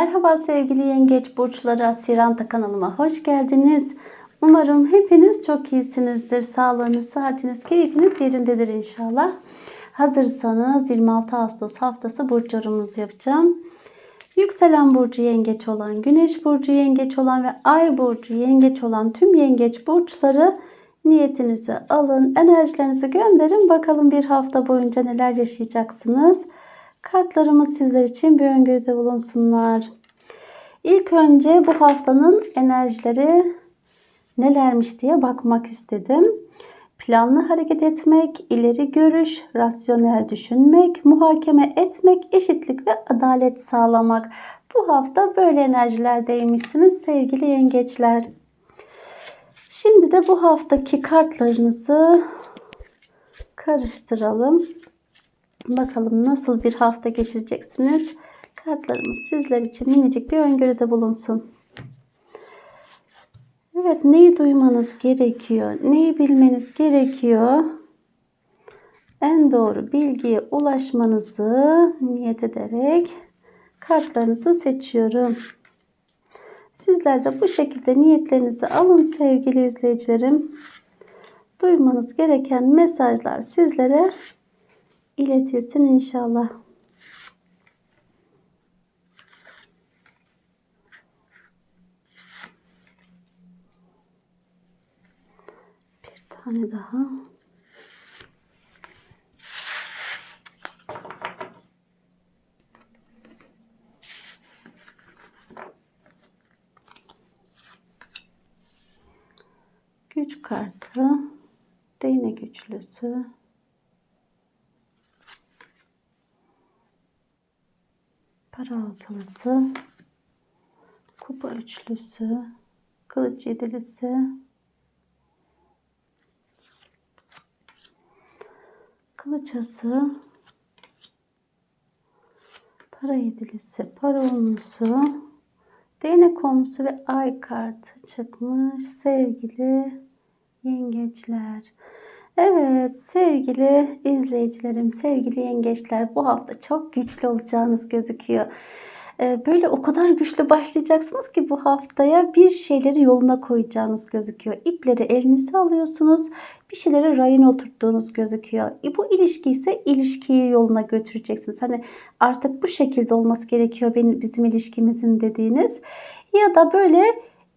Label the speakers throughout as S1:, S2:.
S1: Merhaba sevgili yengeç burçları Siranta kanalıma hoş geldiniz. Umarım hepiniz çok iyisinizdir. Sağlığınız, sıhhatiniz, keyfiniz yerindedir inşallah. Hazırsanız 26 Ağustos haftası burç yorumunuzu yapacağım. Yükselen burcu yengeç olan, güneş burcu yengeç olan ve ay burcu yengeç olan tüm yengeç burçları niyetinizi alın, enerjilerinizi gönderin. Bakalım bir hafta boyunca neler yaşayacaksınız. Kartlarımız sizler için bir öngörüde bulunsunlar. İlk önce bu haftanın enerjileri nelermiş diye bakmak istedim. Planlı hareket etmek, ileri görüş, rasyonel düşünmek, muhakeme etmek, eşitlik ve adalet sağlamak. Bu hafta böyle enerjilerdeymişsiniz sevgili yengeçler. Şimdi de bu haftaki kartlarınızı karıştıralım. Bakalım nasıl bir hafta geçireceksiniz. Kartlarımız sizler için minicik bir öngörüde bulunsun. Evet neyi duymanız gerekiyor? Neyi bilmeniz gerekiyor? En doğru bilgiye ulaşmanızı niyet ederek kartlarınızı seçiyorum. Sizler de bu şekilde niyetlerinizi alın sevgili izleyicilerim. Duymanız gereken mesajlar sizlere iletilsin inşallah. Bir tane daha. Güç kartı, değnek güçlüsü, para altılısı, kupa üçlüsü, kılıç yedilisi, kılıç ası, para yedilisi, para onlusu, değnek onlusu ve ay kartı çıkmış sevgili yengeçler. Evet sevgili izleyicilerim, sevgili yengeçler bu hafta çok güçlü olacağınız gözüküyor. Ee, Böyle o kadar güçlü başlayacaksınız ki bu haftaya bir şeyleri yoluna koyacağınız gözüküyor. İpleri elinize alıyorsunuz, bir şeyleri rayına oturttuğunuz gözüküyor. E, Bu ilişki ise ilişkiyi yoluna götüreceksiniz. Hani artık bu şekilde olması gerekiyor benim bizim ilişkimizin dediğiniz. Ya da böyle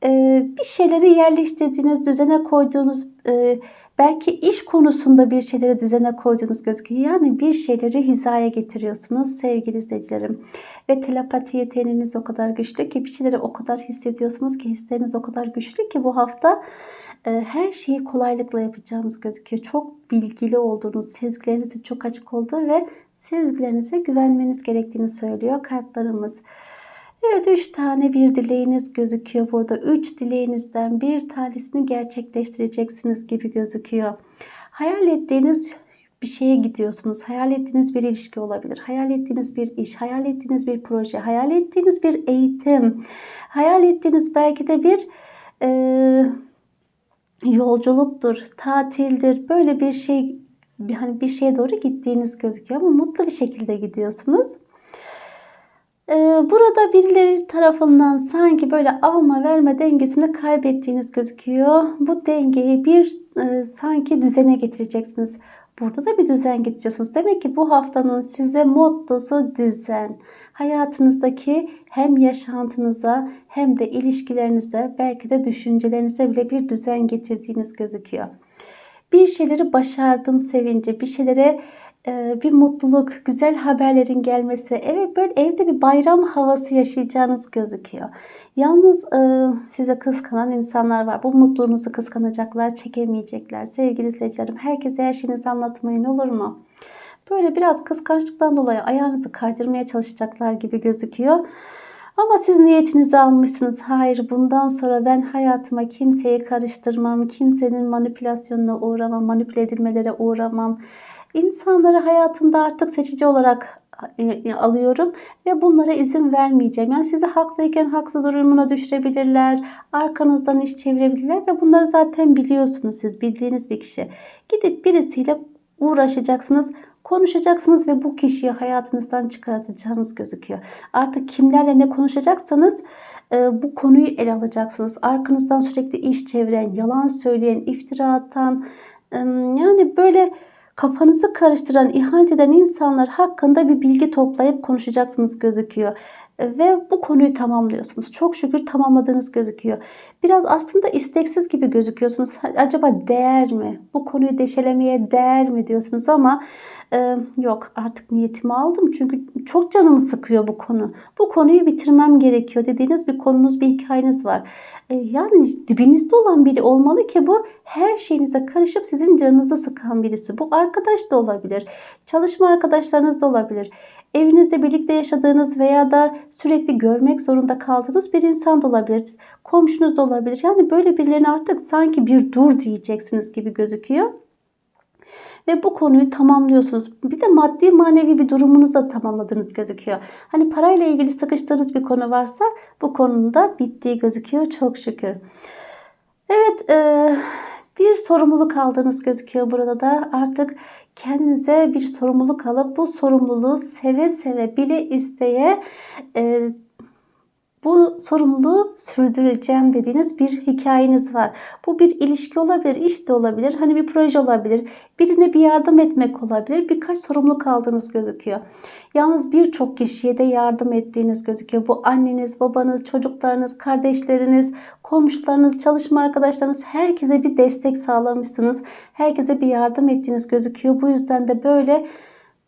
S1: e, bir şeyleri yerleştirdiğiniz, düzene koyduğunuz e, belki iş konusunda bir şeyleri düzene koyduğunuz gözüküyor. Yani bir şeyleri hizaya getiriyorsunuz sevgili izleyicilerim. Ve telepati yeteneğiniz o kadar güçlü ki bir şeyleri o kadar hissediyorsunuz ki hisleriniz o kadar güçlü ki bu hafta e, her şeyi kolaylıkla yapacağınız gözüküyor. Çok bilgili olduğunuz, sezgilerinizin çok açık olduğu ve sezgilerinize güvenmeniz gerektiğini söylüyor kartlarımız. Evet 3 tane bir dileğiniz gözüküyor burada. 3 dileğinizden bir tanesini gerçekleştireceksiniz gibi gözüküyor. Hayal ettiğiniz bir şeye gidiyorsunuz. Hayal ettiğiniz bir ilişki olabilir. Hayal ettiğiniz bir iş, hayal ettiğiniz bir proje, hayal ettiğiniz bir eğitim, hayal ettiğiniz belki de bir e, yolculuktur, tatildir. Böyle bir şey hani bir şeye doğru gittiğiniz gözüküyor ama mutlu bir şekilde gidiyorsunuz. Ee, Burada birileri tarafından sanki böyle alma verme dengesini kaybettiğiniz gözüküyor. Bu dengeyi bir e, sanki düzene getireceksiniz. Burada da bir düzen getiriyorsunuz. Demek ki bu haftanın size mottosu düzen. Hayatınızdaki hem yaşantınıza hem de ilişkilerinize belki de düşüncelerinize bile bir düzen getirdiğiniz gözüküyor. Bir şeyleri başardım sevinci, bir şeylere bir mutluluk, güzel haberlerin gelmesi, evet böyle evde bir bayram havası yaşayacağınız gözüküyor. Yalnız e, size kıskanan insanlar var. Bu mutluluğunuzu kıskanacaklar, çekemeyecekler. Sevgili izleyicilerim, herkese her şeyinizi anlatmayın olur mu? Böyle biraz kıskançlıktan dolayı ayağınızı kaydırmaya çalışacaklar gibi gözüküyor. Ama siz niyetinizi almışsınız. Hayır bundan sonra ben hayatıma kimseyi karıştırmam. Kimsenin manipülasyonuna uğramam. Manipüle edilmelere uğramam. İnsanları hayatımda artık seçici olarak e, alıyorum ve bunlara izin vermeyeceğim. Yani sizi haklıyken haksız durumuna düşürebilirler, arkanızdan iş çevirebilirler ve bunları zaten biliyorsunuz siz bildiğiniz bir kişi. Gidip birisiyle uğraşacaksınız. konuşacaksınız ve bu kişiyi hayatınızdan çıkartacağınız gözüküyor. Artık kimlerle ne konuşacaksanız e, bu konuyu ele alacaksınız. Arkanızdan sürekli iş çeviren, yalan söyleyen, iftira atan, e, yani böyle kafanızı karıştıran, ihanet eden insanlar hakkında bir bilgi toplayıp konuşacaksınız gözüküyor. E, Ve bu konuyu tamamlıyorsunuz. Çok şükür tamamladığınız gözüküyor. Biraz aslında isteksiz gibi gözüküyorsunuz. Acaba değer mi? Bu konuyu deşelemeye değer mi diyorsunuz ama e, yok artık niyetimi aldım. Çünkü çok canımı sıkıyor bu konu. Bu konuyu bitirmem gerekiyor dediğiniz bir konunuz, bir hikayeniz var. E, yani dibinizde olan biri olmalı ki bu her şeyinize karışıp sizin canınızı sıkan birisi. Bu arkadaş da olabilir. Çalışma arkadaşlarınız da olabilir. Evinizde birlikte yaşadığınız veya da sürekli görmek zorunda kaldığınız bir insan da olabilir. Komşunuz da olabilir. Yani böyle birilerine artık sanki bir dur diyeceksiniz gibi gözüküyor. Ve bu konuyu tamamlıyorsunuz. Bir de maddi manevi bir durumunuzu da tamamladığınız gözüküyor. Hani parayla ilgili sıkıştığınız bir konu varsa bu konunun da bittiği gözüküyor çok şükür. Evet e, bir sorumluluk aldığınız gözüküyor burada da. Artık kendinize bir sorumluluk alıp bu sorumluluğu seve seve bile isteye e, bu sorumluluğu sürdüreceğim dediğiniz bir hikayeniz var. Bu bir ilişki olabilir, iş de olabilir, hani bir proje olabilir, birine bir yardım etmek olabilir, birkaç sorumluluk aldığınız gözüküyor. Yalnız birçok kişiye de yardım ettiğiniz gözüküyor. Bu anneniz, babanız, çocuklarınız, kardeşleriniz, komşularınız, çalışma arkadaşlarınız herkese bir destek sağlamışsınız. Herkese bir yardım ettiğiniz gözüküyor. Bu yüzden de böyle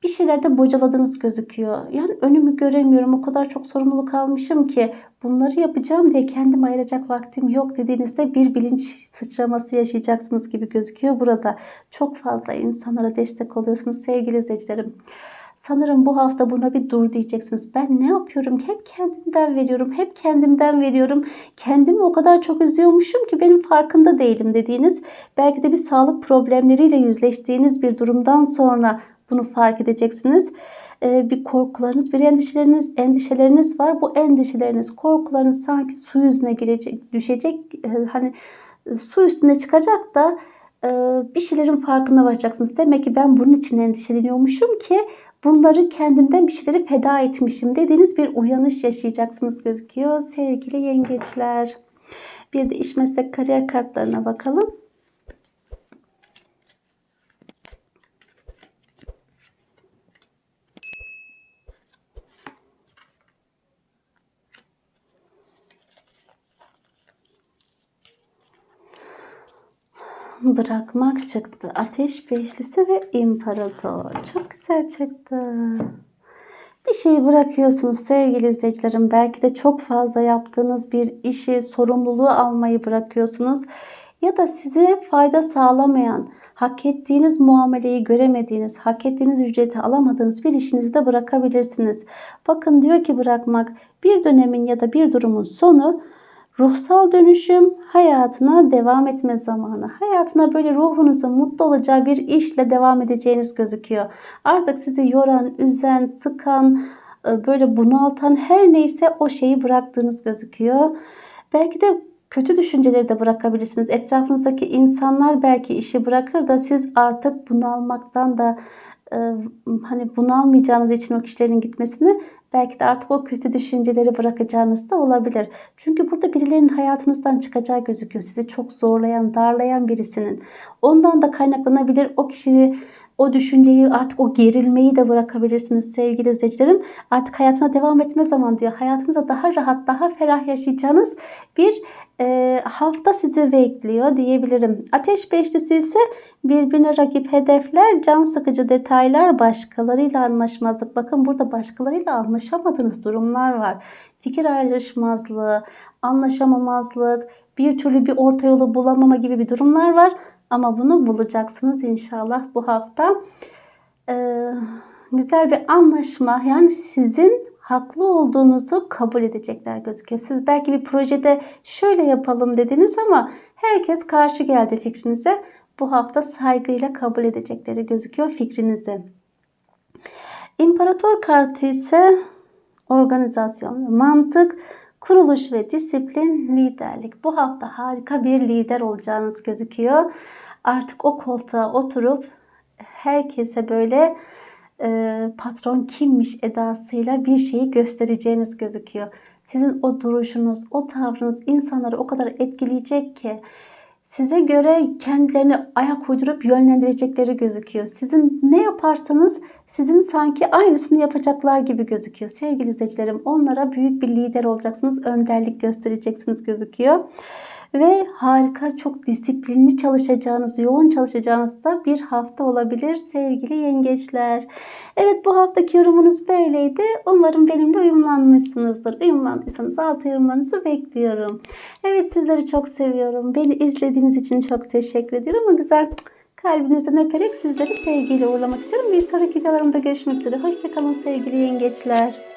S1: bir şeylerde bocaladığınız gözüküyor. Yani önümü göremiyorum. O kadar çok sorumluluk almışım ki bunları yapacağım diye kendim ayıracak vaktim yok dediğinizde bir bilinç sıçraması yaşayacaksınız gibi gözüküyor burada. Çok fazla insanlara destek oluyorsunuz sevgili izleyicilerim. Sanırım bu hafta buna bir dur diyeceksiniz. Ben ne yapıyorum? Hep kendimden veriyorum. Hep kendimden veriyorum. Kendimi o kadar çok üzüyormuşum ki benim farkında değilim dediğiniz, belki de bir sağlık problemleriyle yüzleştiğiniz bir durumdan sonra bunu fark edeceksiniz. Ee, bir korkularınız, bir endişeleriniz, endişeleriniz var. Bu endişeleriniz, korkularınız sanki su yüzüne girecek, düşecek. Ee, hani e, su üstüne çıkacak da e, bir şeylerin farkına varacaksınız. Demek ki ben bunun için endişeleniyormuşum ki bunları kendimden bir şeyleri feda etmişim dediğiniz bir uyanış yaşayacaksınız gözüküyor sevgili yengeçler. Bir de iş meslek kariyer kartlarına bakalım. Bırakmak çıktı. Ateş beşlisi ve imparator. Çok güzel çıktı. Bir şeyi bırakıyorsunuz sevgili izleyicilerim. Belki de çok fazla yaptığınız bir işi, sorumluluğu almayı bırakıyorsunuz. Ya da size fayda sağlamayan, hak ettiğiniz muameleyi göremediğiniz, hak ettiğiniz ücreti alamadığınız bir işinizi de bırakabilirsiniz. Bakın diyor ki bırakmak bir dönemin ya da bir durumun sonu Ruhsal dönüşüm hayatına devam etme zamanı. Hayatına böyle ruhunuzun mutlu olacağı bir işle devam edeceğiniz gözüküyor. Artık sizi yoran, üzen, sıkan, e, böyle bunaltan her neyse o şeyi bıraktığınız gözüküyor. Belki de kötü düşünceleri de bırakabilirsiniz. Etrafınızdaki insanlar belki işi bırakır da siz artık bunalmaktan da e, hani bunalmayacağınız için o kişilerin gitmesini belki de artık o kötü düşünceleri bırakacağınız da olabilir. Çünkü burada birilerinin hayatınızdan çıkacağı gözüküyor. Sizi çok zorlayan, darlayan birisinin. Ondan da kaynaklanabilir. O kişiyi o düşünceyi artık o gerilmeyi de bırakabilirsiniz sevgili izleyicilerim. Artık hayatına devam etme zaman diyor. Hayatınıza daha rahat, daha ferah yaşayacağınız bir e, hafta sizi bekliyor diyebilirim. Ateş beşlisi ise birbirine rakip hedefler, can sıkıcı detaylar, başkalarıyla anlaşmazlık. Bakın burada başkalarıyla anlaşamadığınız durumlar var. Fikir ayrışmazlığı, anlaşamamazlık, bir türlü bir orta yolu bulamama gibi bir durumlar var. Ama bunu bulacaksınız inşallah bu hafta. Ee, güzel bir anlaşma yani sizin haklı olduğunuzu kabul edecekler gözüküyor. Siz belki bir projede şöyle yapalım dediniz ama herkes karşı geldi fikrinize. Bu hafta saygıyla kabul edecekleri gözüküyor fikrinizi. İmparator kartı ise organizasyon, mantık, kuruluş ve disiplin, liderlik. Bu hafta harika bir lider olacağınız gözüküyor. Artık o koltuğa oturup herkese böyle patron kimmiş edasıyla bir şeyi göstereceğiniz gözüküyor. Sizin o duruşunuz, o tavrınız insanları o kadar etkileyecek ki size göre kendilerini ayak uydurup yönlendirecekleri gözüküyor. Sizin ne yaparsanız sizin sanki aynısını yapacaklar gibi gözüküyor. Sevgili izleyicilerim onlara büyük bir lider olacaksınız. Önderlik göstereceksiniz gözüküyor. Ve harika çok disiplinli çalışacağınız, yoğun çalışacağınız da bir hafta olabilir sevgili yengeçler. Evet bu haftaki yorumunuz böyleydi. Umarım benimle uyumlanmışsınızdır. Uyumlandıysanız altı yorumlarınızı bekliyorum. Evet sizleri çok seviyorum. Beni izlediğiniz için çok teşekkür ediyorum. Güzel kalbinizden öperek sizleri sevgiyle uğurlamak istiyorum. Bir sonraki videolarımda görüşmek üzere. Hoşçakalın sevgili yengeçler.